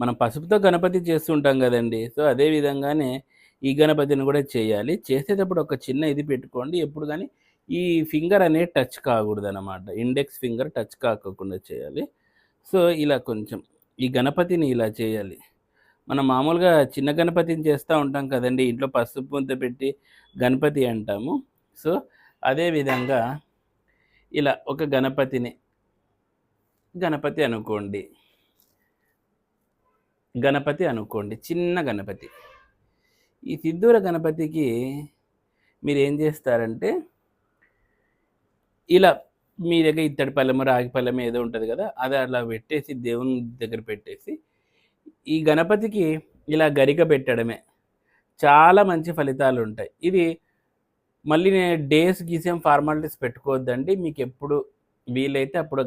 మనం పసుపుతో గణపతి చేస్తుంటాం కదండి. సో అదే విధంగానే ఈ గణపతిని కూడా చేయాలి. చేసేటప్పుడు ఒక చిన్న ఇది పెట్టుకోండి. ఎప్పుడు కానీ ఈ ఫింగర్ అనేది టచ్ కాకూడదు అనమాట ఇండెక్స్ ఫింగర్ టచ్ కాకుండా చేయాలి. సో ఇలా కొంచెం ఈ గణపతిని ఇలా చేయాలి. మనం మామూలుగా చిన్న గణపతిని చేస్తూ ఉంటాం కదండి. ఇంట్లో పసుపు ముంత పెట్టి గణపతి అంటాము. సో అదేవిధంగా ఇలా ఒక గణపతిని గణపతి అనుకోండి. గణపతి అనుకోండి చిన్న గణపతి. ఈ సిద్ధూర గణపతికి మీరు ఏం చేస్తారంటే ఇలా మీ దగ్గర ఇత్తడి పళ్ళము రాగి పళ్ళము ఏదో ఉంటుంది కదా అది అలా పెట్టేసి దేవుని దగ్గర పెట్టేసి ఈ గణపతికి ఇలా గరిక పెట్టడమే. చాలా మంచి ఫలితాలు ఉంటాయి. ఇది మళ్ళీ నేను డేస్ గీసేం ఫార్మాలిటీస్ పెట్టుకోవద్దండి. మీకు ఎప్పుడు వీలైతే అప్పుడు